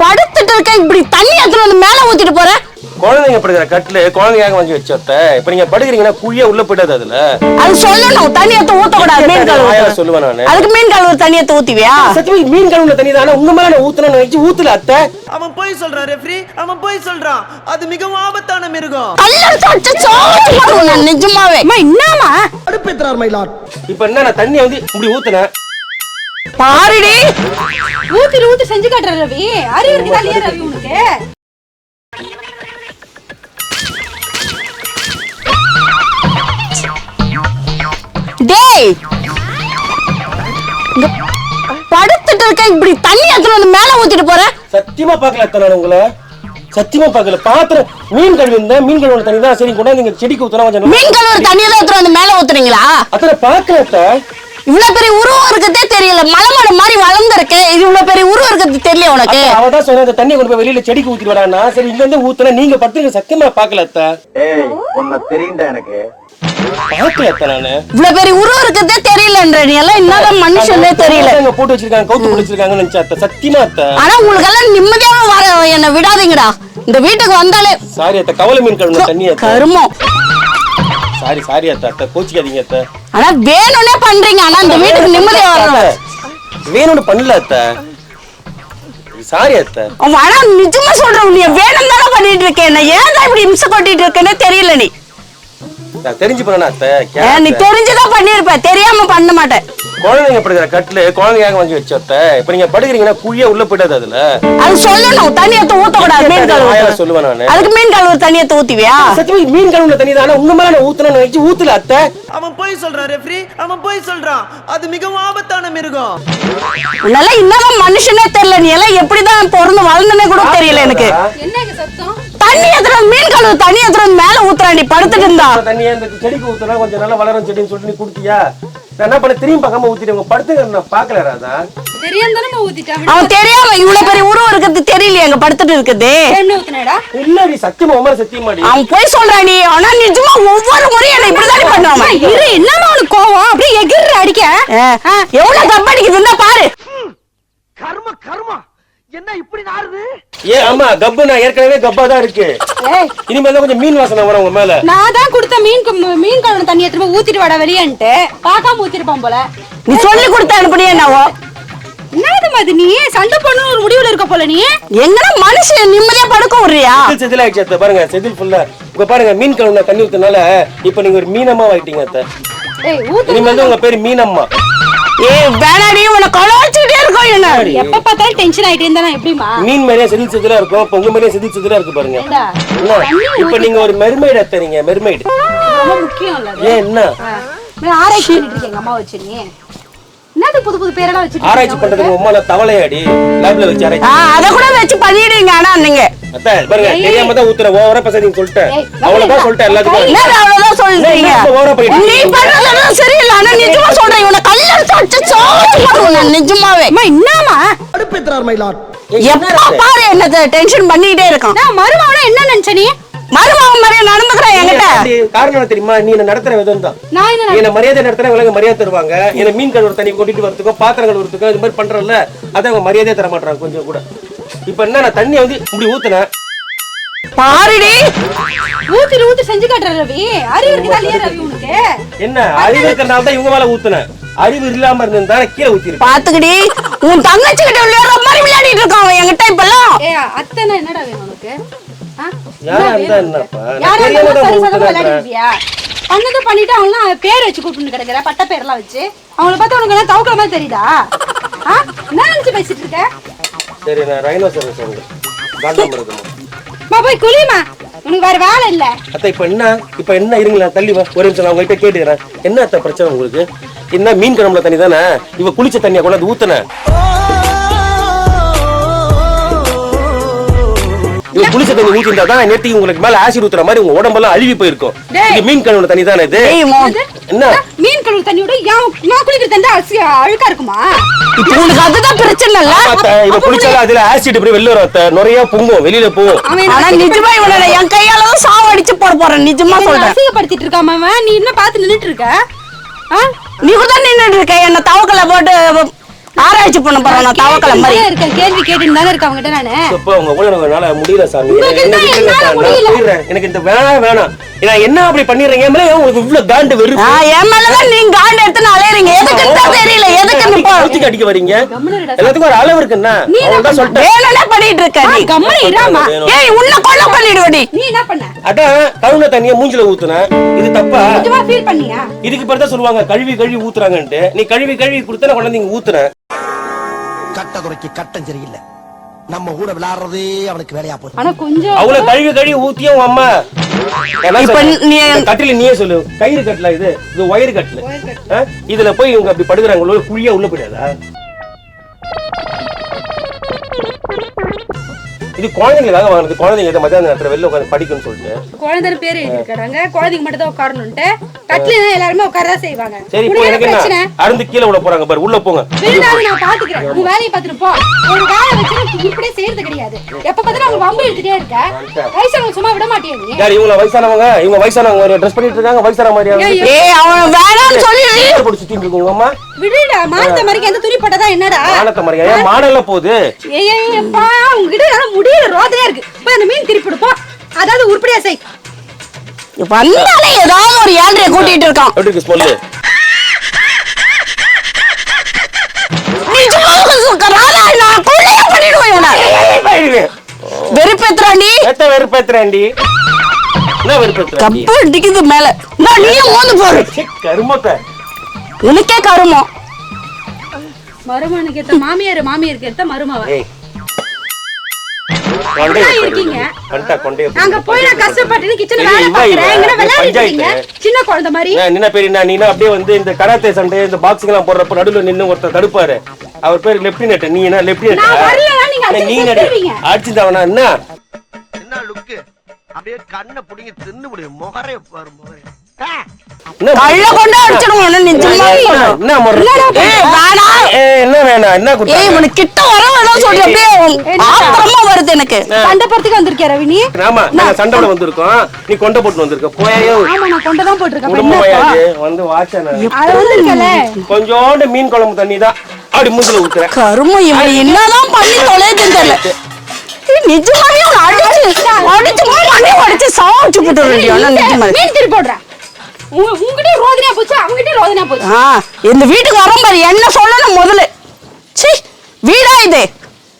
படுத்துட்டு இருக்க இப்படி தண்ணி எடுத்துட்டு வந்து மேல ஊத்திட்டு போற? குழந்தைங்க படுக்கிற கட்டில் குழந்தையாக வாங்கி வச்சோத்த இப்ப நீங்க படுக்கிறீங்கன்னா குழியே உள்ள போயிடாது அதுல. அது சொல்லணும். தண்ணி எடுத்து ஊத்த கூடாது மீன் கழுவு சொல்லுவேன் நானு. அதுக்கு மீன் கழுவு தண்ணி எடுத்து ஊத்திவியா? சத்தியமா மீன் கழுவுல தண்ணி தானே? உங்க மேல நான் ஊத்தணும்னு நினைச்சு ஊத்துல அத்தை. அவன் போய் சொல்றான் ரெஃப்ரி அவன் போய் சொல்றான். அது மிகவும் ஆபத்தான மிருகம். நிஜமாவே. அம்மா என்னமா அடுப்பேற்றார் மயிலாட் இப்ப என்ன நான் தண்ணியை வந்து இப்படி ஊத்துனேன். பாருடி. ஊத்திட்டு ஊத்தி செஞ்சு காட்டுற ரவி. அறிவு இருக்குதா இல்லையா ரவி உனக்கு? டேய். படுத்துட்டு இருக்க இப்படி தண்ணி எடுத்துட்டு வந்து மேல ஊத்திட்டு போற? சத்தியமா பார்க்கல அத்தை நான் உங்களை. சத்தியமா பார்க்கல. பாத்திரம் மீன் கழுவி இருந்தேன். மீன் கழுவுன தண்ணி தான் சரி கொண்டாந்து நீங்க செடிக்கு ஊத்துனா கொஞ்சம் மீன் கழுவுற தண்ணியை தான் எடுத்துட்டு வந்து மேல ஊத்துறீங்களா? அத்தனை பார்க்கல இவ்வளவு பெரிய உருவம் இருக்கதே தெரியல. மலைமலை மாதிரி வளர்ந்துருக்கு. இது இவ்வளவு பெரிய உருவம் இருக்கிறது தெரியல உனக்கு. அவ தான் சொன்ன அந்த தண்ணியை கொண்டு போய் வெளியில செடிக்கு ஊத்தி விடானா சரி இங்க இருந்து ஊத்துனா நீங்க படுத்துங்க சத்தியமா பார்க்கல அத்தை. ஏய் உன்னை தெரியுண்டா எனக்கு. பார்க்கல அத்தை நானு. இவ்வளவு பெரிய உருவம் இருக்கதே தெரியலன்ற நீ எல்லாம் என்னதான் மனுஷனே தெரியல. அங்க போட்டு வச்சிருக்காங்க கவுத்து போட்டு வச்சிருக்காங்கன்னு நினைச்சா அத்தை. சத்தியமா அத்தை. ஆனா உங்களுக்கு எல்லாம் நிம்மதியாவே வர என்ன விடாதீங்கடா. இந்த வீட்டுக்கு வந்தாலே சாரி அத்தை கவலை மீன் கழுவுன தண்ணி அத்தை. கருமம். சாரி சாரி அத்தை அத்தை. கோச்சிக்காதீங்க அத்தை. ஆனா வேணும்னே பண்றீங்க. ஆனா இந்த வீட்டுக்கு நிம்மதியா அத்தை, வேணும்னு பண்ணல அத்தை. சாரி அத்தை. அவன் ஆனா நிஜமா சொல்றேன் நீ. வேணும் தானே பண்ணிட்டு இருக்கேன் என்ன ஏன் இப்படி இம்சை கொட்டிட்டு இருக்கேன்னே தெரியல நீ. நான் தெரிஞ்சு பண்ணா அத்தை நீ. தெரிஞ்சுதான் பண்ணிருப்ப தெரியாம பண்ண மாட்டேன். குழந்தைங்க படுக்கிற கட்டில் குழந்தையாக வாங்கி வச்சோத்த இப்ப நீங்க படுக்கிறீங்கன்னா குழியே உள்ள போயிடாது அதுல. அது சொல்லணும் தண்ணி எடுத்து ஊத்த கூடாது மீன் கழுவு சொல்லுவேன் நானு. அதுக்கு மீன் கழுவு தண்ணி எடுத்து ஊத்திவியா? சத்தியமா மீன் கழுவுல தண்ணி தானே உங்க மேல நான் ஊத்தணும்னு நினைச்சு ஊத்துல அத்தை. அவன் போய் சொல்றான் ரெஃப்ரி. அவன் போய் சொல்றான். அது மிகவும் ஆபத்தான மிருகம். உன்னால இன்னமும் மனுஷனே தெரியல நீ எல்லாம் எப்படிதான் பிறந்து வளர்ந்தனே கூட தெரியல எனக்கு. என்னங்க சத்தம்? தண்ணி வந்து மீன் கழுவு தண்ணி வந்து மேல ஊத்துறா நீ படுத்துட்டு இருந்தா. இந்த தண்ணியை இந்த செடிக்கு ஊத்துனா கொஞ்சம் நல்லா வளரும் செடின்னு சொல்லிட்டு நீ கொடுத்தியா? நான் என்ன பண்ண திரும்பி பார்க்காம நான் பாக்கல ராதா. ஊத்திட்டான். அவன் தெரியாம இவ்வளவு பெரிய உருவம் இருக்கிறது தெரியலையே அங்க படுத்துட்டு இருக்குது. என்ன ஊத்துனடா? இல்ல நீ சத்தியமா உமர சத்தியமாடி அவன் போய் சொல்றான் நீ ஆனா நிஜமா ஒவ்வொரு முறையும் என்ன இப்படிதான் பண்ணுவான். இரு என்னமா உனக்கு கோவம்? அப்படியே எகிர்ற அடிக்க. எவ்வளவு கம்பெனிக்கு இருந்தா பாரு. கர்ம கர்மா. என்ன இப்படி நாறுது? ஏ ஆமா கப்பு நான் ஏற்கனவே கப்பா தான் இருக்கு. ஏய். இனிமேல் தான் கொஞ்சம் மீன் வாசனை வரும் உங்க மேல. நான் தான் கொடுத்த மீன் மீன் கழுவுன தண்ணி எடுத்து போய் ஊத்திட்டு வாடா வெளியன்ட்டு. பார்க்காம ஊத்திருப்பான் போல. நீ சொல்லி கொடுத்த அனுப்புனியே என்னவோ? என்னது மாதிரி நீ? சண்டை பண்ணணும் ஒரு முடிவுல இருக்க போல நீ? எங்கனா மனுஷன் நிம்மதியா படுக்க விடுறியா? செதில் ஆயிடுச்சு பாருங்க செதில் ஃபுல்லா இங்க பாருங்க மீன் கழுவுன தண்ணி ஊத்துனால இப்ப நீங்க ஒரு மீனம்மா ஆயிட்டீங்க அத்தை. இனிமேல் உங்க பேரு மீனம்மா. ஏ வேணாடி உன்னை கொலை வச்சுக்கிட்டே இருக்கோம் என்ன எப்ப பார்த்தாலும் டென்ஷன் ஆயிட்டே இருந்தா எப்படிமா மீன் மாதிரியே செதில் செதிலா இருக்கும் இப்ப உங்க மாதிரியே செதில் செதிலா இருக்கு பாருங்க? இப்ப நீங்க ஒரு மெர்மைடு அத்தை நீங்க மெர்மைடு ரொம்ப முக்கியம் இல்ல அது. ஏன் என்ன. நான் ஆராய்ச்சி பண்ணிட்டு இருக்கேன் அம்மா வச்சு நீ. என்னது புது புது பேரெல்லாம் வச்சுட்டு ஆராய்ச்சி பண்றதுக்கு அம்மா தவளையாடி லேப்ல வச்சு ஆராய்ச்சி அத கூட வச்சு பண்ணிடுவீங்க ஆனா நீங்க. அத்தை பாருங்க தெரியாம தான் ஊத்துற ஓவரா பேசாதீங்க சொல்லிட்டேன். ஏய், அவ்வளவுதான் சொல்லிட்டேன் எல்லாத்துக்கும் என்ன அவ்வளவுதான் சொல்றீங்க ஓவரா பண்ணிட்டு நீ சரியில்லை. ஆனா நிஜமா சொல்றேன். இவனை போடுவேன் நான் நிஜமாவே. என்னமா எப்ப? பாரு என்ன டென்ஷன் பண்ணிக்கிட்டே இருக்கான். நான் என்ன நினைச்ச நீ? மருமகன் மாதிரியே நடந்துக்கிறேன் என்கிட்ட. காரணம் என்ன தெரியுமா? நீ என்ன நடத்துற விதம் தான். நான் என்ன என்ன மரியாதை நடத்துற உலக மரியாதை தருவாங்க. என்ன மீன் கழுவுற தண்ணி கொட்டிட்டு வரதுக்கோ பாத்திரம் கழுவுறதுக்கோ இது மாதிரி பண்றல அதை அவங்க மரியாதையே தர மாட்டாங்க கொஞ்சம் கூட. இப்ப என்ன நான் தண்ணியை வந்து இப்படி ஊத்துனேன்? பாருடி! ஊத்திட்டு ஊத்தி செஞ்சு காட்டுற ரவி. அறிவு இருக்குதா இல்லையா ரவி உனக்கு? என்ன அறிவு இருக்கிறனால தான் இவங்க மேல ஊத்துனேன். அறிவு இல்லாம இருந்திருந்தா கீழே ஊத்திருப்பேன் பாத்துக்கடி. உன் தங்கச்சி கிட்ட விளையாடுற மாதிரி விளையாடிட்டு இருக்கான் அவன் என்கிட்ட இப்பெல்லாம். ஏ அத்தைனா என்னடா வேணும் உனக்கு? யாரா இருந்தா என்னப்பா? பண்ணதை பண்ணிட்டு அவங்களாம் பேர் வச்சு கூப்பிட்டு கிடக்குற பட்ட பேர்லாம் வச்சு. அவங்கள பார்த்தா உனக்கு என்ன தவக்கல மாதிரி தெரியுதா? என்ன நினைச்சு பேசிட்டு இருக்க? சரி நான் காண்டாம இருக்குமா மா போய் குளிமா. உனக்கு வேற வேலை இல்ல. அத்தை இப்ப என்ன? இப்ப என்ன? இருங்களா தள்ளி வா. ஒரு நிமிஷம் நான் உங்ககிட்ட கேட்டுக்கிறேன். என்ன அத்தை பிரச்சனை உங்களுக்கு? என்ன மீன் குழம்புல தண்ணி தானே? இவ குளிச்ச தண்ணியை கொண்டாந்து ஊத்துன. இவ குளிச்ச தண்ணி ஊத்திருந்தா தான் நேத்தி உங்களுக்கு மேல ஆசிட் ஊத்துற மாதிரி உங்க உடம்பெல்லாம் அழுவி போயிருக்கும். இது மீன் கழுவுன தண்ணி தானே இது? என்ன? மீன் கழுவு தண்ணியோட ஏன் நான் குளிக்கிற தண்ணி அரிசி அழுக்கா இருக்குமா? இப்ப உனக்கு அதுதான் பிரச்சனை இல்ல? அத்தை. இவ குளிச்சாலும் அதுல ஆசிட் இப்படி வெளில வரும் நிறைய பொங்கும் வெளியில போகும். ஆனா நிஜமா இவனை நான் என் கையால தான் சாவடிச்சு போட போறேன். நிஜமா என்ன சொல்றேன். அசிங்கப்படுத்திட்டு இருக்காம நீ இன்னும் பார்த்து நின்னுட்டு இருக்க? ஆ? நீ கூட நின்னுட்டு இருக்க. என்ன தவக்கல போட்டு ஆராய்ச்சி பண்ண போறோம் நான் தவக்கலை மாதிரி. இருக்கேன் கேள்வி கேட்டுன்னு தானே இருக்கேன் அவங்ககிட்ட நானு? இப்போ உங்க கூட என்னால முடியல. சாமி. எனக்கு இந்த வேணாம் வேணாம் நான் என்ன அப்படி பண்ணிடுறீங்க? மேல உங்களுக்கு இவ்வளவு காண்டு ஆ, என் மேலதான் நீங்க காண்டு எடுத்து அலையறீங்க. எதுக்குன்னு தான் தெரியல. எதுக்குன்னு போ அடிக்க அடிக்க வரீங்க. எல்லாத்துக்கும் ஒரு அளவு இருக்குன்னா அவன் தான் சொல்லிட்டேன். வேணும்னே பண்ணிட்டு இருக்க நீ. வேணும். ஏய் உன்னை கொல்ல பண்ணிடுவடி நீ. என்ன பண்ண? அதான் கழுவுன தண்ணிய மூஞ்சில ஊத்துனேன் இது தப்பா? நிஜமா ஃபீல் பண்ணியா? இதுக்கு பிறகு சொல்லுவாங்க கழுவி கழுவி ஊத்துறாங்கன்ட்டு. நீ கழுவி கழுவி கொடுத்தா கொண்டாந்து ஊத்துறேன். கட்ட குறைக்கு கட்டம் சரியில்லை. நம்ம கூட விளையாடுறதே அவனுக்கு வேலையா போச்சு. ஆனா கொஞ்சம் அவ்வளவு கழுவி கழுவி ஊத்தியும் அம்மா. இப்ப? நீ- கட்டில நீயே சொல்லு. கயிறு கட்டல இது. இது ஒயர் கட்டல? இதுல போய் இவங்க அப்படி படுக்கிறாங்க உள்ள குழியா உள்ள போயிடாதா இது குழந்தைங்களுக்காக வாங்கினது குழந்தைங்க இதை மத்தியான நேரத்துல வெளில உட்காந்து படிக்கணும்னு சொல்லிட்டு. குழந்தை பேர் எழுதிருக்காங்க. குழந்தைங்க மட்டும் தான் உட்காரணும்ட்டு கட்டில எல்லாருமே உட்காரதான் செய்வாங்க. சரி இப்போ எனக்கு என்ன அருந்து கீழே விட போறாங்க பாரு உள்ள போங்க. நான் பாத்துக்கிறேன். உன் வேலையை பாத்துட்டு போ. ஒரு வேலை வச்சு நீ இப்படியே செய்யறது கிடையாது. எப்ப பார்த்தாலும் அவங்க வம்பு எடுத்துட்டே இருக்க. வயசானவங்க சும்மா விட மாட்டியா நீ? யார் இவங்க வயசானவங்க? இவங்க வயசானவங்க ட்ரெஸ் பண்ணிட்டு இருக்காங்க வயசான மாதிரியா? ஏய் அவன் வேணாம்னு சொல்லி. போட்டு சுத்திட்டு இருக்கு உங்க அம்மா. விடுடா மானத்த மாதிரி எந்த துணி போட்டதா என்னடா? மானத்த ஏன் மாடல்ல போகுது. ஏய் ஏய், ஏப்பா உங்ககிட்ட என்னால செய் வந்தாலே ஏதாவது ஒரு ஏழ்றைய கூட்டிட்டு இருக்கான். எப்படி இவனை. வெறுப்பேத்துறாண்டி எத்த வெறுப்பேத்துறேன்டி என்ன வெறுப்பேத்துறேன்டி கப்பு அடிக்குது மேல. நான் நீயும் மோந்து போடு. கருமத்தை. உனக்கே கருமம். மருமனுக்கு ஏத்த மாமியார் மாமியாருக்கு ஏத்த மருமவ. ஏய் கொண்டே அப்படிதான் இருக்கீங்க. கண்டா கொண்டே அங்க போய் நான் கஷ்டப்பட்டு கிச்சன் ஏய், வேலை இவ, இவ, பாக்குறேன் இங்க இந்த விளையாடிட்டு இருக்கீங்க பஞ்சாயத்து. சின்ன குழந்தை மாதிரி. என்ன? நீனா அப்படியே வந்து இந்த கராத்தே சண்டை இந்த பாக்ஸிங் எல்லாம் போடுறப்ப நடுவுல நின்னு ஒருத்தர் தடுப்பாரு. அவர் பேர் லெப்டினெட். நீ என்ன லெப்டினெட் நான் வரலன்னா நீங்க அடிச்சு நீங்க செத்துருவீங்க. அடிச்சுதாவனா என்ன? என்ன லுக்கு? அப்படியே கண்ணை புடிங்க தின்னு முடியும் முகரே பாரு முகரே கிட்ட வர வேணாம் சொல்லி அப்படியே ஆத்திரமா வருது எனக்கு. சண்டை போறதுக்கு வந்திருக்கியா ரவினி ஆமா நாங்க சண்டை வந்திருக்கோம். நீ கொண்டை போட்டு வந்திருக்க. போயோ ஆமா நான் கொண்டை தான் போட்டிருக்கேன். அப்ப குடும்பம் என்னப்பா? ஆயாது வந்து வாச்சன அது வந்திருக்கல கொஞ்சோண்டு மீன் குழம்பு தண்ணி தான். அப்படி மூஞ்சில கருமம் இவன் என்னதான் பண்ணி தொலைதுன்னு தெரியல. நிஜமாவே அடிச்சு அடிச்சு மண்ணி அடிச்சு சாப்பிட்டு போட்டு வேண்டிய நிஜமா மீன் திருப்பி போடுறேன் உங்க உங்ககிட்ட ரோதனையா போச்சு அவங்ககிட்ட ரோதனையா போச்சு. ஆ இந்த வீட்டுக்கு வரும் பாரு என்ன சொல்லணும் முதல்ல? சி வீடா இது?